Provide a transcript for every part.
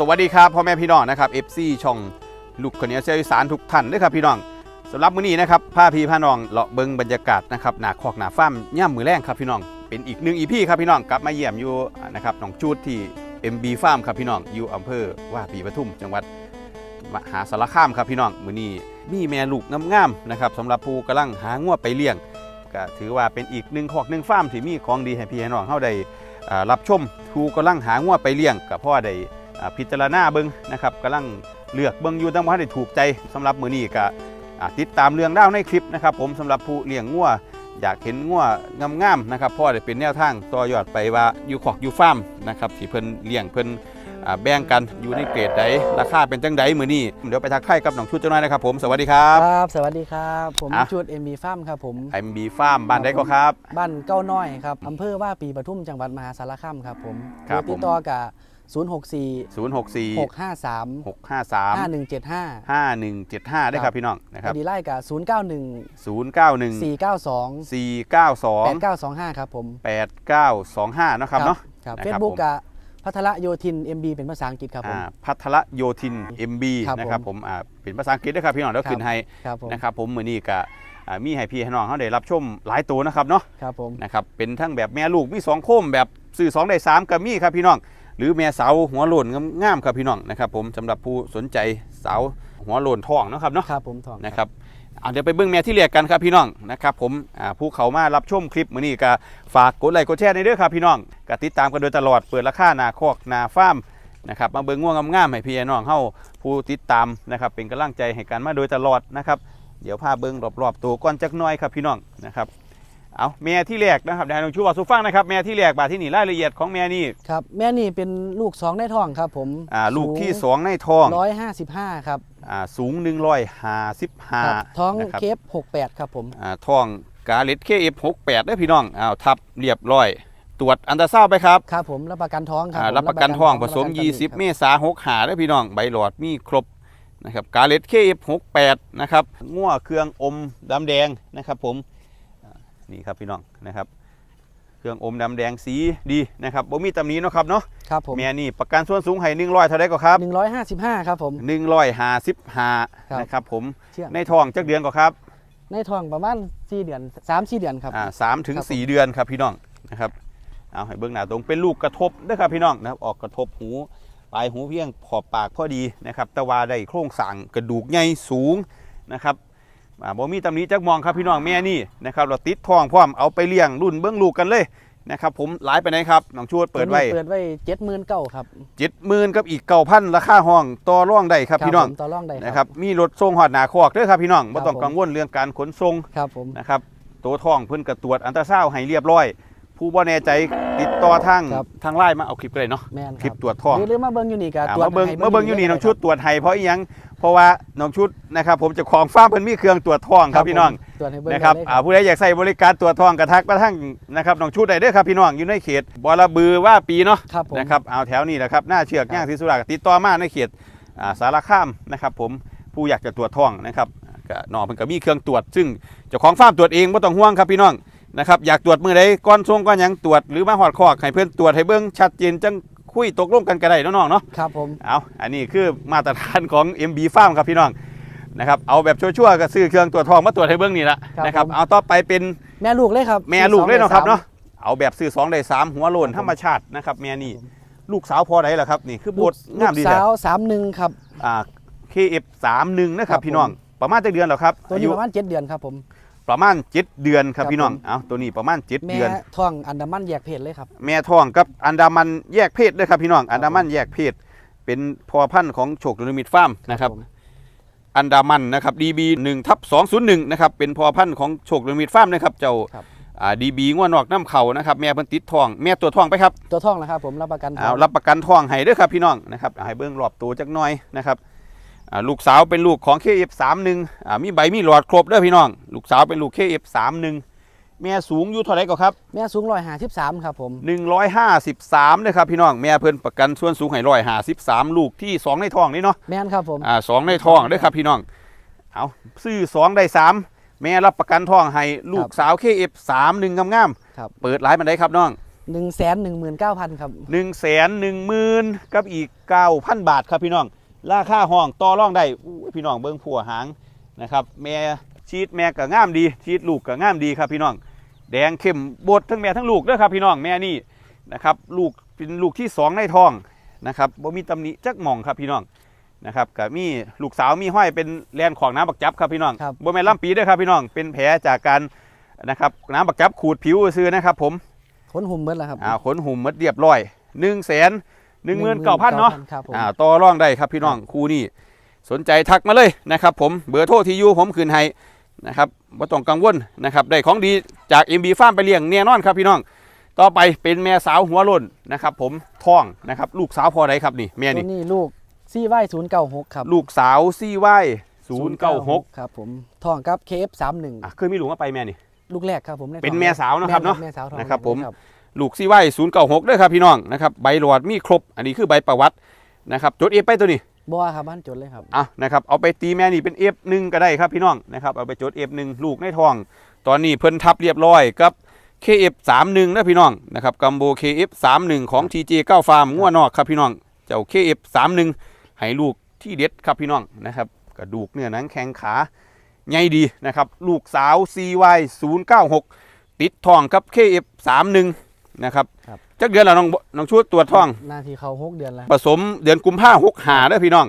สวัสดีครับพ่อแม่พี่น้องนะครับ FC ช่องลูกคนนี้เสียสานทุกท่านด้วยครับพี่น้องสำหรับมื้อนี้นะครับพาพี่พาน้องเลาะเบิงบรรยากาศนะครับหนาคอกหนาฟ้ามย่ำมือแรงครับพี่น้องเป็นอีกหนึ่งอีพีครับพี่น้องกลับมาเยี่ยมอยู่นะครับหนองจูดที่ MB Farm ครับพี่น้องอยู่อำเภอว่าปีปทุม จังหวัดมหาสารคามครับพี่น้องมื้อนี้มีแม่ลูกงามๆนะครับสำหรับผู้กำลังหางวไปเลี้ยงก็ถือว่าเป็นอีกหนึ่งคอกหนึ่งฟาร์มที่มีของดีให้พี่ให้น้องเฮาได้รับชมผู้กำลังหางวไปเลี้ยงก็เพราะว่าได้ พิจารณาเบิงนะครับกำลังเลือกเบิงอยู่ตั้งว่าได้ถูกใจสำหรับมือนี้ก็อ่าติดตามเรื่องเล่าวในคลิปนะครับ ผมสำหรับผู้เลี้ยงงัวอยากเห็นงัวงามๆนะครับพ่อได้เป็นแนวทางต่อยอดไปว่าอยู่ขอกอยู่ฟาร์มนะครับที่เพิ่นเลี้ยงเพิ่นอ่าแบ่งกันอยู่ในเกรดใดราคาเป็นจังใดมือนี้เดี๋ยวไปทักทายกับน้องชุดเจ้าน้อยนะครับผมสวัสดีครับครับสวัสดีครับผมอะชุดเอ็มบีฟาร์มครับผมไอมบีฟาร์มบ้านใดก็ครับ บ้านเก้าน้อยครับอำเภอว่าปีปทุมจังหวัดมหาสารคามครับผมครับเบอติดต่อกับ 0 6 4 064 6 5 3 653 5 1 7 5 5175 ได้ครับพี่น้องนะครับดีไล่กับ0 9 1 091 4 9 2 492 8 9 2 5 ครับผม 8925 นะครับเนาะครับนะเฟคซรับบุ๊กผมกับพัทรโยธิน MB เป็นภาษาอังกฤษครับผมอ่าพัทรโยธิน MB ครับนะครับผมอ่าเป็นภาษาอังกฤษด้วยครับพี่น้องเดี๋ยวครับขึ้นให้ครับผมนะครับผมมือนี้ก็อ่ามีให้พี่ให้น้องเขาได้รับชมหลายตัวนะครับเนาะครับผมนะครับเป็นทั้งแบบแม่ลูกมีสองโคมแบบซื้อสองได้สามก็มีครับพี่น้อง หรือแม่สาวหัวโลนงามๆครับพี่น้องนะครับ ผมสำหรับผู้สนใจสาวหัวโลนทองเนาะครับเนาะครับผมทองนะครับเอาเดี๋ยวไปเบิ้งแม่ที่เรียกกันครับพี่น้องนะครับผมอ่าผู้เขามารับชมคลิปมื้อนี้ก็ฝากกดไลค์กดแชร์ในเด้อครับพี่น้องก็ติดตามกันโดยตลอดเปิดราคาหนาคอกหนาฟาร์มนะครับมาเบิ้งง่วงงามๆให้พี่น้องเฮาผู้ติดตามนะครับเป็นกำลังใจให้กันมาโดยตลอดนะครับเดี๋ยวพาเบิ้งรอบๆตัวก่อนจักหน้อยครับพี่น้องนะครับ เอาแม่ที่แรกนะครับเดี๋ยวให้น้องชูว่าสุฟังนะครับแม่ที่แรกบาดที่นี่รายละเอียดของแม่นี่ครับ แม่นี่เป็นลูกสองในท้องครับ ผมอ่าลูกที่สองในท้องร้อยห้าสิบห้าครับอ่าสูง155ครับท้องนะครับเคฟหกแปดครับผมอ่าท่องกาเลตเคเอฟหกแปดได้อพี่น้องอ้าวทับเรียบร้อย ตรวจอันตราซาวด์ไปครับครับผมรับประกันท้องครับอ่าผมรับประกันท่องผสมรับประกัน20 เมษาหกหาได้อพี่น้องใบหลอดมีครบนะครับกาเลตเคเอฟหกแปดนะครับง่วเครื่องอมดำแดงนะครับผมอ่า นี่ครับพี่น้องนะครับ เครื่องอมดำแดงสีดีนะครับบ่มีตำหนี้นาะครับเนาะครับผมแม่นี่ประกันส่วนสูงให้100เท่าไดก็ครับหนึ่งร้อยห้าสิบห้าครับผม155ครับนะครับผมเชื่องในท้องจักเดือนก็ครับ ในท้องประมาณสี่เดือนสามสี่เดือนครับอ่าสามถึงครับผมสี่เดือนครับพี่น้องนะครับเอาให้เบื้องหน้าตรงเป็นลูกกระทบเด้อครับพี่น้องนะครับออกกระทบหูปลายหูเพียงขอบปากพอดีนะครับ แต่ว่าได้โครงสร้างกระดูกใหญ่สูงนะครับ อ่าบ่มีตำหนี้จักมองครับพี่น้องแม่นี่นะครับเราติดท้องพร้อมเอาไปเลี้ยงรุ่นเบื้องลูกกันเลยนะครับผมหลายไปไหนครับน้องชูดเปิดไว้ตัวนี้เปิดไว้เจ็ดหมื่นเก้าครับเจ็ดหมื่นกับอีกเก้าพันราคาห้องต่อร่องได้ครับพี่น้องผมต่อรองได้นะครับมีรถส่งหอดหนาคอกเด้อครับพี่น้องไม่ครับต้องผมกังวลเรื่องการขนส่งครับผมนะครับตัวทองเพิ่นกระตรวจอันตราซาวด์ให้เรียบร้อย ผู้บ่แน่ใจติดต่อทางครับ ทางไลน์มาเอาคลิปก็ได้เนาะแม่นคลิปตรวจทองหรือหรือมาเบิ้งอยู่นี่กับอ่าตรวจมาเบิ่งให้มาเบิ่งอยู่นี่ลน้องชุดตรวจให้เพราะอีหยังเพราะว่าน้องชุดนะครับ ผมเจะของฟ้าร์มเพิ่นมีเครื่องตรวจทองครับพี่น้อง ตรวจให้เบิ้งนะครับได้เลยอ่าผู้ใดอยากใส่บริการตรวจทองกระทักมาทั้งนะครับน้องชุดได้เด้อครับพี่น้องอยู่ในเขตบอระบือว่าปีเนาะครับผม นะครับเอาแถวนี้แหละครับหน้าเชือกครับย่างที่สุราษฎร์ติดต่อมาในเขตอ่าสารคามนะครับ ผมผู้อยากจะตรวจท้องนะครับก็น้องเพิ่นก็มีเครื่องตรวจ ซึ่งเจ้าของฟาร์มตรวจเองไม่ต้องห่วงครับพี่น้อง นะครับอยากตรวจมือใดก้อนทรงก้อนหยังตรวจหรือมาหอดคอกให้เพื่อนตรวจให้เบิ้งชัดเจนจังคุยตกลงกันก็ได้เนาะน้องเนาะครับผมเอาอันนี้คือมาตรฐานของ MB Farm ครับพี่น้องนะครับเอาแบบชั่วๆก็ซื้อเครื่องตรวจทองมาตรวจให้เบิ้งนี่ละนะครับเอาต่อไปเป็นแม่ลูกเลยครับ แม่ลูกเลยเนาะครับสองเนาะเอาแบบซื้อสองได้สามหัวโลนธรรมชาตินะครับแม่นี่ลูกสาวพอไหนล่ะครับนี่คือลูบกทงามดีลูกแหละสาวสามหนึ่งครับอ่า KF 3 1นะครับครับพี่น้องประมาณจักเดือนแล้วครับตัวอานี้ยุประมาณเจ็ดเดือนครับผม ประมาณ7เดือนครับครับพี่น้องผม เอาตัวนี้ประมาณ7แม่เดือนท้องอันดามันแยกเพศเลยครับ แม่ท้องกับอันดามันแยกเพศด้วยครับพี่น้องอันดามันแยกเพศ เป็นพอพันธุ์ของโชคลิมิตฟาร์มนะครับ ผม อันดามันนะครับ DB 1ทับ201นะครับเป็นพอพันธุ์ของโชคลิมิตฟาร์มนะครับเจ้าครับ อ่า DB ง่วนอกน้ำเขานะครับแม่เพิ่นติดท้องแม่ตัวท้องไปครับตัวท้องนะครับผมรับประกันเอารับประกันท้องให้เด้วยครับพี่น้องนะครับเอาให้เบิ้งรอบตัวจักหน่อยนะครับอ่า ลูกสาวเป็นลูกของ KF31 อ่ามีใบมีหลอดครบเด้อพี่น้อง ลูกสาวเป็นลูก KF31 แม่สูงอยู่เท่าไหร่ก็ครับ แม่สูงร้อยห้าสิบสามครับผม153นะครับพี่น้องแม่เพิ่นประกันส่วนสูงให้153ลูกที่2ในท้องนี่เนาะแม่นครับผมอ่าสองในท้องเด้อครับพี่น้องเอาซื้อ2ได้3แม่รับประกันท้องให้ลูกสาว KF31 งามครับๆเปิดร้ายมันได้ครับน้อง1นึ่งแสนหนึ่งหมื่นเก้าพันครับ1นึ่งแสนหนึ่งหมื่นกับอีก9,000บาทครับพี่น้อง ราคาห้องต่อรองได้อู้พี่น้องเบิ้งผัวหางนะครับแม่ชีดแม่ก็งามดีชีดลูกก็งามดีครับพี่น้อง แดงเข้มบดทั้งแม่ทั้งลูกเด้อครับพี่น้องแม่นี่นะครับลูกเป็นลูกที่สองในท้องนะครับบ่มีตำหนิจักหม่องครับพี่น้องนะครับก็มีลูกสาวมีห้อยเป็นแลนของน้ำบักจับครับพี่น้องครับบ่แม่นล่ำปีเด้อครับพี่น้องเป็นแผลจากการนะครับน้ำบักจับขูดผิวซื้อนะครับผมขนหุ่มเบิดแล้วครับอ่าขนหุ่มหมดเรียบร้อย1นึ่งแสน หนึ่งหมื่นเก้าพันเนาะครับผมอ่าต่อรองได้ครับพี่น้องคู่นี้สนใจทักมาเลยนะครับ ผมเบอร์โทรที่อยู่ผมคืนให้นะครับไม่ต้องกังวลนะครับได้ของดีจาก MB ฟาร์มไปเลี้ยงแน่นอนครับพี่น้อง ต่อไปเป็นแม่สาวหัวโล้นนะครับ ผมท้องนะครับ ลูกสาวพอไดครับนี่แม่ตัวนี่นี้ลูกซี่ไว้ศูนย์เก้าหกครับลูกสาวซี่ไว้ศูนย์เก้าหกครับผมทองกับเคฟสามหนึ่งอะเคยมีลูกมาไปแม่นี่ลูกแรกครับผมใเป็นแม่สาวเนอะครับเนอะแม่สาวทองนะครับผม ลูกซี่ไว้ศูนย์เก้าหกด้วยครับพี่น้องนะครับใบหลอดมีครบ อันนี้คือใบประวัตินะครับจดเอฟไปตัวนี้บัวครับบ้านจดเลยครับอะนะครับเอาไปตีแม่นี่เป็น F1 ก็ได้ครับพี่น้องนะครับเอาไปจด F1 ลูกในท้อง ตอนนี้เพิ่นทับเรียบร้อยกับ KF31 นะพี่น้องนะครับกัมโบ KF31 ของ TJ9 Farm งัวนอกครับพี่น้องเจ้า KF31 ให้ลูกที่เด็ดครับพี่น้องนะครับกระดูกเนื้อหนังแข้งขาใหญ่ดีนะครับลูกสาว CY096 ติดท้องกับ KF31 นะครับครับ จักเดือนแล้วน้องน้องชุดตรวจท้อง หนาทีเขาหกเดือนแล้วผสมเดือนกุมภาหกหาเด้อพี่น้อง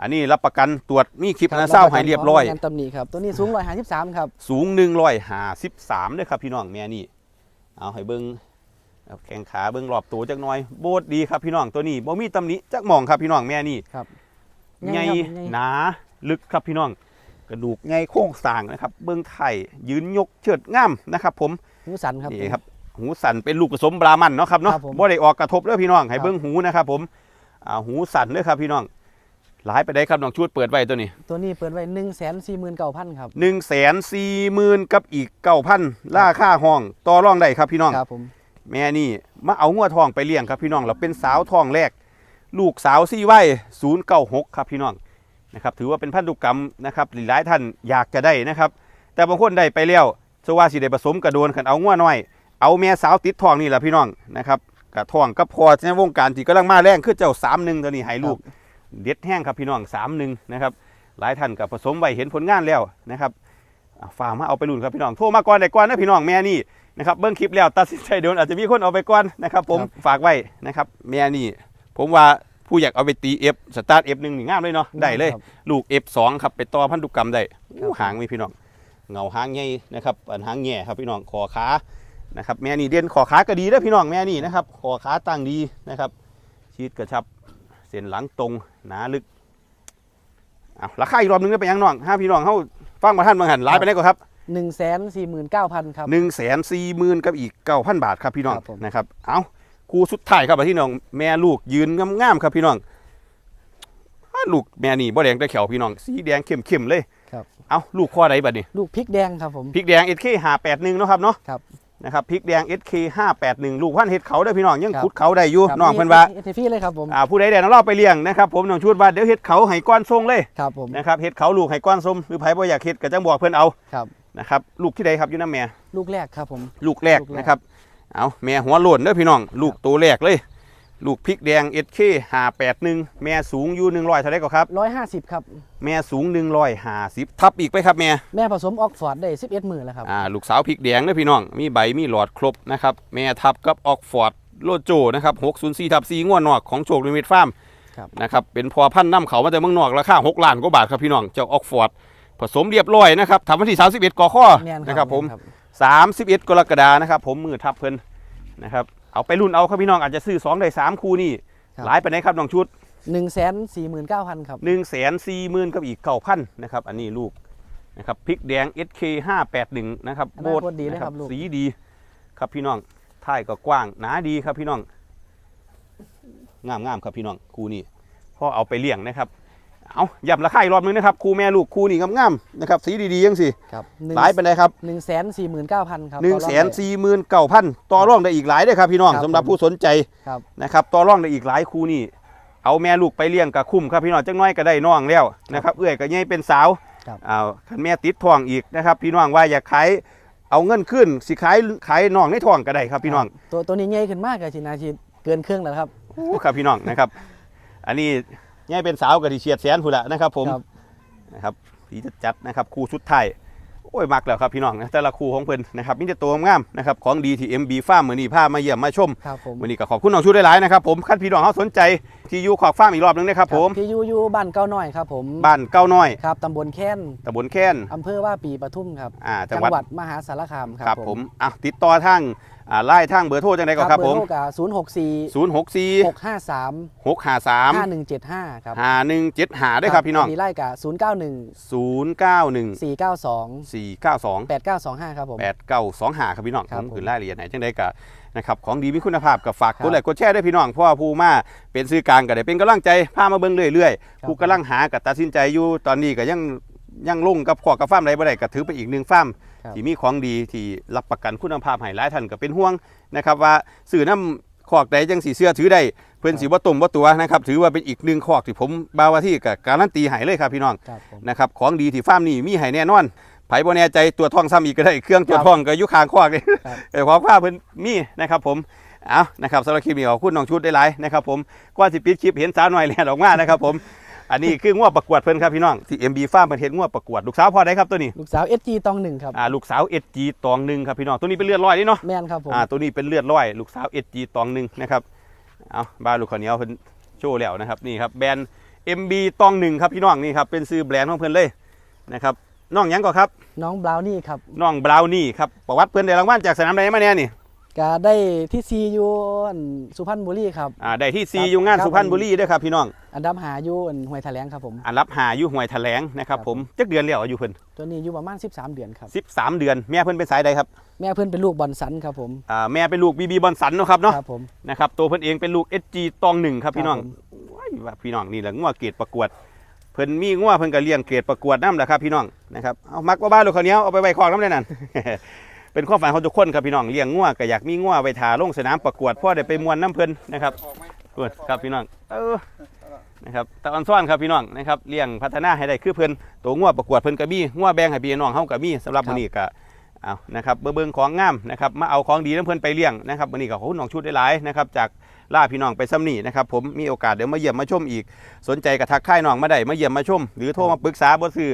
อันนี้รับประกันตรวจมีคลิปนะเศร้าใหายเรียบร้อย งานตำหนิครับ ตัวนี้สูงร้อยห้าสิบสามครับ สูงหนึ่งร้อยหาสิบสามเด้อครับพี่น้องแม่นี่ เอาให้เบิ้งเอาแข้งขาเบิ้งรอบตัวจักหน่อย โบดดีครับพี่น้องตัวนี้บ่มีตำหนิจักหมองครับพี่น้องแม่นี่ครับใหญ่ใหญ่ครับใหญ่ หนาลึกครับพี่น้อง กระดูกใหญ่โค้งสร้างนะครับ เบิ้งไข่ยืนยกเชิดง่ามนะครับ ผม หูสันครับนี่ครับ หูสั่นเป็นลูกผสมบรามันเนาะครับเนาะครับผม บ่ได้ออกกระทบเด้อพี่น้องให้ครับเบิ้งหูนะครับผมอ่าหูสั่นเด้อครับพี่น้องหลายไปได้ครับน้องชุดเปิดไว้ตัวนี้ตัวนี้เปิดไว้หนึ่งแสนสี่หมื่นเก้าพันครับหนึ่งแสนสี่หมื่นกับอีกเก้าพันราคาห้องต่อรองได้ครับพี่น้อง ครับผมแม่นี่มาเอางัวทองไปเลี้ยงครับพี่น้องเราเป็นสาวทองแรก ลูกสาวซี่ไว้ศูนย์เก้าหกครับพี่น้องนะครับถือว่าเป็นพันธุกรรมนะครับหลายๆท่านอยากจะได้นะครับ แต่บางคนได้ไปแล้วสว่าสิได้ผสมกระโดนขันเอางัวน้อย เอาแม่สาวติดทองนี่แหละพี่น้องนะครับกระทองก็พอในวงการที่กำลังมาแรงคือเจ้าสามหนึ่งตัวนี้ให้ลูกเด็ดแห้งครับพี่น้องสามหนึ่งนะครับหลายท่านกับผสมไว้เห็นผลงานแล้วนะครับอ่าฝากมาเอาไปรุ่นครับพี่น้องโทรมาก่อนได้ก่อนนะพี่น้องแม่นี่นะครับเบิ้งคลิปแล้วตัดสินใจโดนอาจจะมีคนเอาไปก่อนนะครับ ผมฝากไว้นะครับแม่นี่ผมว่าผู้อยากเอาไปตีเอฟสตาร์ทเอฟหนึ่งนี่งามเลยเนาะได้เลยครับลูก F2 ครับไปต่อพันธุกรรมได้ครับอู้หางมีพี่น้องเงาหางใหญ่นะครับอันหางแง่ครับพี่น้องคอขา นะครับแม่นี่เด่นคอขาก็ดีเด้อพี่น้องแม่นี่นะครับคอขาตั้งดีนะครับชีดกระชับเส้นหลังตรงหนาลึกเอาราคาอีกรอบหนึงได้ไปยังน้องห้าพี่น้องเขาฟังมาท่านบางหันไลน์ไปได้ก่อนครับหนึ่งแสนสี่หมื่นเก้าพันครับหนึ่งแสนสี่หมื่นกับอีกเก้าพันบาทครับพี่น้องครับผมนะครับเอาคู่สุดท้ายครับพี่น้องแม่ลูกยืนงามๆครับพี่น้องอ้าลูกแม่นี่บ่แดงได้เขียวพี่น้องสีแดงเข้มๆเลยครับเอาลูกข้อใดบัดนี้ลูกพริกแดงครับผมพริกแดง SK 581เนาะครับเนาะครับ นะครับพริกแดง SK 581 ลูกพันธุ์เห็ดเขาได้อพี่น้องยังครับขุดเขาได้อยู่ครับน้องเพิ่นว่าเอทีพี่เลยครับผมอ่าผู้ใดแดนเราไปเลี้ยงนะครับผมน้องชูดว่าเดี๋ยวเห็ดเขาให้ก้อนทรงเลยครับผมนะครับเห็ดเขาลูกให้ก้อนส้มหรือไผบ่อยากเห็ดก็จังบอกเพิ่นเอาครับนะครับลูกที่ใดครับอยู่น้ำแม่ลูกแรกครับผมลูกแรกลูกแรกนะครับเอาแม่หัวโล้นเด้อพี่น้องลูกตัวแรกเลย ลูกพริกแดง SK 581แม่สูงอยู่100เท่าไดก็ครับ ร้อยห้าสิบครับ แม่สูง150ทับอีกไปครับแม่ แม่ผสมออกฟอร์ดได้สิบเอ็ดหมื่นแล้วครับ อ่า ลูกสาวพริกแดงเด้อพี่น้อง มีใบมีหลอดครบนะครับ แม่ทับกับออกฟอร์ดโลโจนะครับ604ทับ4ง่วนนอกของโชคลิมิตฟาร์มครับนะครับ เป็นพอพันธุ์น้ำเขามาจากเมืองนอกราคา6ล้านกว่าบาทครับพี่น้อง เจ้าออกฟอร์ดผสมเรียบร้อยนะครับทำวันที่31กข้อแน่นนะครับผมแน่น31กรกฎานะครับ ผมมือทับเพิ่นนะครับ เอาไปรุ่นเอาครับพี่น้องอาจจะซื้อ2ได้3คู่นี่ครับ หลายไปไหนครับน้องชุดหนึ่งแสนสี่หมื่นเก้าพันครับ1 4 0 0 0 0กับอีก9,000นะครับอันนี้ลูกนะครับพริกแดง SK 581นะครับอนาคตดีเลยนะครับลูก สีดีครับพี่น้องท้ายก็กว้างหนาดีครับพี่น้องงามงามครับพี่น้องคู่นี้พ่อเอาไปเลี้ยงนะครับ เอาย้ำราคาอีกรอบนึงนะครับคู่แม่ลูกคู่นี้งามๆนะครับสีดีๆยังสิครับหลายไปเลยครับหนึ่งแสนสี่หมื่นเก้าพันครับหนึ่งแสนสี่หมื่นเก้าพันต่อรองได้อีกหลายเด้อครับพี่น้องครับสำหรับผู้สนใจครับนะครับต่อรองได้อีกหลายคู่นี่เอาแม่ลูกไปเลี้ยงกับคุ้มครับพี่น้องจังน้อยก็ได้น้องแล้วนะครับเอื้อยก็ยังเป็นสาวครับเอาคันแม่ติดท้องอีกนะครับ พี่น้องว่าอยากขายเอาเงินขึ้นสิขายขายน้องในท้องก็ได้ครับพี่น้อง ตัวตัวนี้ใหญ่ขึ้นมากกับชินาชีเกินครึ่งแล้วครับโอ้ครับพี่น้องนะครับ อันนี้ ง่ายเป็นสาวกับที่เฉียดแสนพุ่นละนะครับ ผมครับ นะครับสีจะจัดนะครับคู่ชุดไทายโอ้ยมักแล้วครับพี่น้องนะแต่ละคู่ของเพิ่นนะครับมีแต่ตัวงามนะครับของดีที่ MB Farm มื้อนี้พามาเยี่ยมมาชมครับผมมื้อนี้ก็ขอบคุณน้องชุดหลายๆนะครับผมคันพี่น้องเขาสนใจที่อยู่ขอบฟาร์มอีกรอบนึงนะครับผมที่อยูอยูบ้านเก้าน้อยครับผมบ้านเก้าน้อยครับตำบลแค้นตำบลแค้นอำเภอว่าปีปทุมครับอ่าจัจังงหวัดหวัด มหาสารคามคครัรับบผมอะติดต่อทาง อ่าไล่ทางเบอร์โทรจังไดก็ครับผมเบอร์โทรกับศูนย์หกสี่064หกห้าสาม653ห้าหนึ่งเจ็ดห้าครับ5175ด้วยครับพี่น้อง มีไล่กับศูนย์เก้าหนึ่ง091 สี่เก้าสอง492 แปดเก้าสองห้าครับผมแปดเก้าสองหาครับพี่น้องครับผมผมคือรายละเอียดไหนจังได้กับนะครับของดีมีคุณภาพกับฝากครับกดไลค์กดแชร์ด้วยพี่น้องเพราะว่าผู้มาเป็นซื้อกลางก็ได้เป็นกำลังใจพามาเบิ่งเรื่อยครับๆผู้กำลังหากับตัดสินใจอยู่ตอนนี้ก็ยังยังลงกับขอกับฟาร์มใดบ่ได้ก็ถือเป็นอีกหนึ่งฟาร์มครับ ที่มีของดีที่รับประกันคุณภาพให้หลายท่านก็เป็นห่วงนะครับว่าสื่อน้ำขอกใดจังสีเสื้อถือได้เพื่อนสีบ่ตุ่มบ่ตัวนะครับถือว่าเป็นอีกหนึ่งขอกที่ผมบาวาที่กับการันตีให้เลยครับพี่น้องครับผมนะครับของดีที่ฟาร์มนี่มีให้แน่นอนไผบ่แน่ใจตัวทองซ้ำอีกก็ได้เครื่องตัวครับทองก็อยู่ข้างคอกเลยครับเออความฟ้าเพิ่นมีนะครับผมเอานะครับสำหรับคลิปนี้ขอบคุณน้องชุดได้หลายนะครับผมก่อนสิปิดคลิปเห็นสาวหน่อยแลนออกมานะครับผม อันนี้คืองัวประกวดเพิ่นครับพี่น้องที่ MB Farm เพิ่นเฮ็ดงัวประกวดลูกสาวพอได้ครับตัวนี้ลูกสาว SG ตองหนึ่งครับอ่าลูกสาว SG ตองหนึ่งครับพี่น้องตัวนี้เป็นเลือดร้อยนี่เนาะแม่นครับผมอ่าตัวนี้เป็นเลือดร้อยลูกสาว SG ตองหนึ่งนะครับเอาบ้านลูกข้าวเหนียวเพิ่นโชว์แล้วนะครับนี่ครับแบรนด์ MB ตองหนึ่งครับพี่น้องนี่ครับเป็นซื้อแบรนด์ของเพิ่นเลยนะครับน้องหยังก่อนครับ น้องบราวนี่ครับน้องบราวนี่ครับประวัติเพิ่นได้รางวัลจากสนามใดมาแน่นี่ก็ได้ที่ซีอยู่อันสุพรรณบุรีครับอ่าได้ที่ซีครับอยู่งานครับสุพรรณบุรีเด้วยครับพี่น้อง อันดับหาอยู่อันห้วยแถลงครับผมอันรับหาอยู่ห่วยแถลงนะครับครับผมจักเดือนแล้วอายุเพิ่นตัวนี้อยู่ประมาณ 13 เดือนครับ 13 เดือน แม่เพิ่นเป็นสายใดครับแม่เพื่อนเป็นลูกบอลสันครับผมอ่าแม่เป็นลูกบีบีบอลสันเนาะครับเนาะครับผม นะครับตัวเพิ่นเองเป็นลูก SG ตองหนึ่งครับพี่น้องครับผม ว้ายว่าพี่น้องนี่แหละงัวเกรดประกวด เพิ่นมีงัวเพิ่นก็เลี้ยงเกรดประกวดน้ำแหละครับพี่น้องนะครับเอามักว่าบ้านลูกเขาวเหนี้ยวเอาไปไว้คอกน้ำเลยนั่น เป็นความฝันของทุกคนครับพี่น้องเลี้ยงงัวก็อยากมีงัวไว้ทาลงสนามประกวดพ่อได้ไปมวนน้ำเพิ่นนะครับกวดครับพี่น้องเออ นะครับตะออนซ่อนครับพี่น้องนะครับเลี้ยงพัฒนาให้ได้คือเพิ่นตัวงัวประกวดเพิ่นก็มีงัวแบ่งให้พี่น้องเฮาก็มีสำหรับมื้อนี้ก็เอานะครับเบิ่งของงามนะครับมาเอาของดีน้ำเพิ่นไปเลี้ยงนะครับมื้อนี้ก็ขอบคุณน้องชุดได้หลายนะครับจากล่าพี่น้องไปซ้ำนี่นะครับผมมีโอกาสเดี๋ยวมาเยี่ยมมาชมอีก สนใจก็ทักค่ายน้องมาได้มาเยี่ยมมาชม หรือโทรมาปรึกษาบ่ซื้อ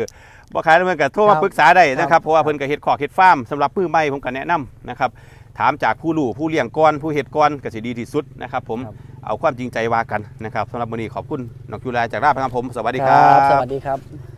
บ่ขายแล้วเพิ่นก็โทรมาครับปรึกษาได้นะคครัรับบเพราะว่าเพิ่นก็เฮ็ดขอกเฮ็ดฟาร์มสำหรับมือใหม่ผมก็แนะนำนะครับ ถามจากผู้รู้ผู้เลี้ยงก่อนผู้เฮ็ดก่อนก็สิดีที่สุดนะครับ ผมครับ เอาความจริงใจว่ากันนะครับสำหรับวันนี้ขอบคุณน้องจุฬาจากราชพัฒน์ผมสวัสดีครับ สวัสดีครับ